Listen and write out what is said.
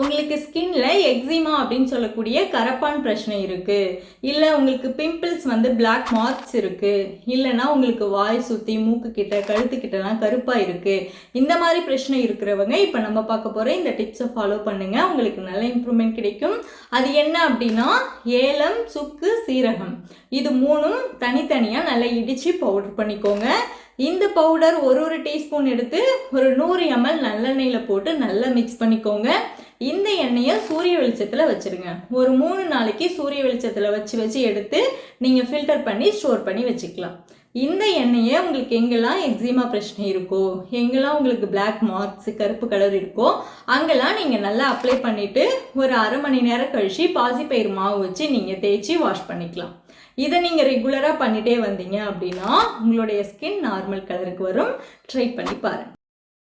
உங்களுக்கு ஸ்கின்ல எக்ஸிமா அப்படின்னு சொல்லக்கூடிய கரப்பான் பிரச்சனை இருக்கு. இல்லை உங்களுக்கு பிம்பிள்ஸ் வந்து பிளாக் மார்க்ஸ் இருக்கு. இல்லைன்னா உங்களுக்கு வாய் சுற்றி மூக்கு கிட்ட கழுத்து கிட்டலாம் கருப்பாக இருக்கு. இந்த மாதிரி பிரச்சனை இருக்கிறவங்க இப்போ நம்ம பார்க்க போகிற இந்த டிப்ஸை ஃபாலோ பண்ணுங்க. உங்களுக்கு நல்ல இம்ப்ரூவ்மெண்ட் கிடைக்கும். அது என்ன அப்படின்னா ஏலம் சுக்கு சீரகம். இது மூணும் தனித்தனியாக நல்லா இடித்து பவுடர் பண்ணிக்கோங்க. இந்த பவுடர் ஒரு ஒரு டீஸ்பூன் எடுத்து ஒரு நூறு எம்எல் நல்லெண்ணெயில் போட்டு நல்லா மிக்ஸ் பண்ணிக்கோங்க. இந்த எண்ணெயை சூரிய வெளிச்சத்தில் வச்சுருங்க. ஒரு மூணு நாளைக்கு சூரிய வெளிச்சத்தில் வச்சு வச்சு எடுத்து நீங்கள் ஃபில்டர் பண்ணி ஸ்டோர் பண்ணி வச்சுக்கலாம். இந்த எண்ணெயை உங்களுக்கு எங்கெல்லாம் எக்ஸிமா பிரச்சனை இருக்கோ எங்கெல்லாம் உங்களுக்கு பிளாக் மார்க்ஸ் கருப்பு கலர் இருக்கோ அங்கெல்லாம் நீங்கள் நல்லா அப்ளை பண்ணிவிட்டு ஒரு அரை மணி நேரம் கழித்து பாசிப்பயிறு மாவு வச்சு நீங்கள் தேய்ச்சி வாஷ் பண்ணிக்கலாம். இதை நீங்கள் ரெகுலராக பண்ணிகிட்டே வந்தீங்க அப்படின்னா உங்களுடைய ஸ்கின் நார்மல் கலருக்கு வரும். ட்ரை பண்ணி பாருங்கள்